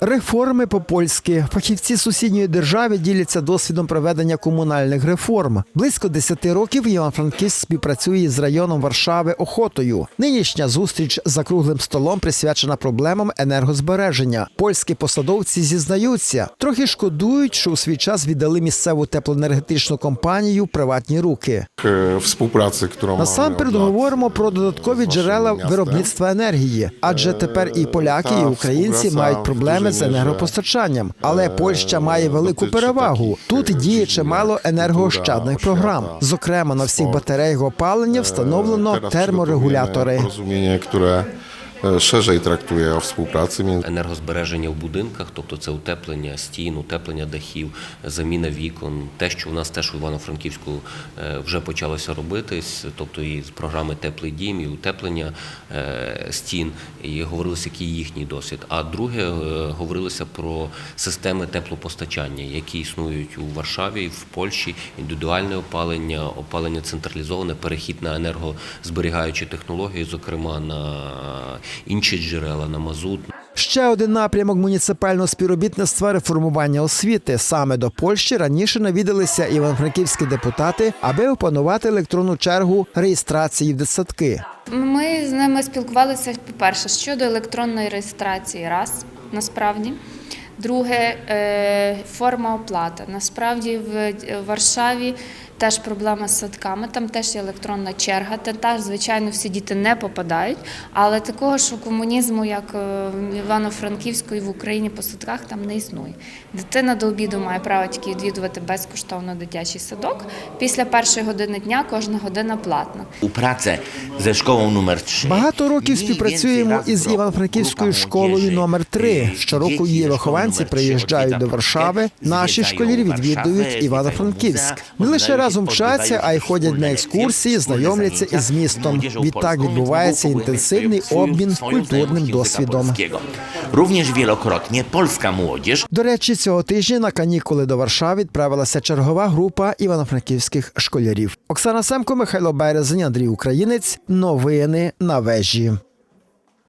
Реформи по-польськи. Фахівці сусідньої держави діляться досвідом проведення комунальних реформ. Близько 10 років Іван-Франківськ співпрацює з районом Варшави Охотою. Нинішня зустріч за круглим столом присвячена проблемам енергозбереження. Польські посадовці зізнаються, трохи шкодують, що у свій час віддали місцеву теплоенергетичну компанію в приватні руки. e, współpracy, którą Насамперед говоримо про додаткові джерела виробництва енергії, адже тепер і поляки, і українці мають проблеми в з енергопостачанням. Але Польща має велику перевагу. Тут діє е, чимало культура, енергоощадних програм. Зокрема, на всіх батареях опалення встановлено Teraz терморегулятори. Szerzej traktuje o współpracy енергозбереження в будинках, тобто це утеплення стін, утеплення дахів, заміна вікон, те, що у нас теж у Івано-Франківську е, вже почалося робитись, тобто і з програми Теплий дім, і утеплення е, стін, і говорилося, який їхній досвід. А друге, е, говорилося про системи теплопостачання, які існують у Варшаві, в Польщі, індивідуальне опалення, опалення централізоване, перехід на енергозберігаючі технології, зокрема на інші джерела, на мазут. Ще один напрямок муніципального співробітництва реформування освіти. Саме до Польщі раніше навідалися івано-франківські депутати, аби опанувати електронну чергу реєстрації в дитсадки. Ми з ними спілкувалися, по-перше, щодо електронної реєстрації, раз насправді. Друге, е, форма оплати. Насправді в Варшаві теж проблема з садками, там теж є електронна черга. Та теж, звичайно, всі діти не попадають, але такого ж комунізму, як е, в Івано-Франківську і в Україні по садках, там не існує. Дитина до обіду має право тільки відвідувати безкоштовно дитячий садок. Після першої години дня кожна година платна. u pracę ze szkołą numer 3. Багато років співпрацюємо із Івано-Франківською школою номер 3 Щороку її вихованці приїжджають до Варшави. Наші школярі відвідують Івано-Франківськ. Не лише разом вчаться, а й ходять на екскурсії, знайомляться із містом. Відтак відбувається інтенсивний обмін культурним досвідом. Również wielokrotnie polska młodzież До речі, цього тижня на канікули до Варшави відправилася чергова група івано-франківських школярів. Оксана Семко, Михайло Березень, Андрій Українець. Новини на вежі.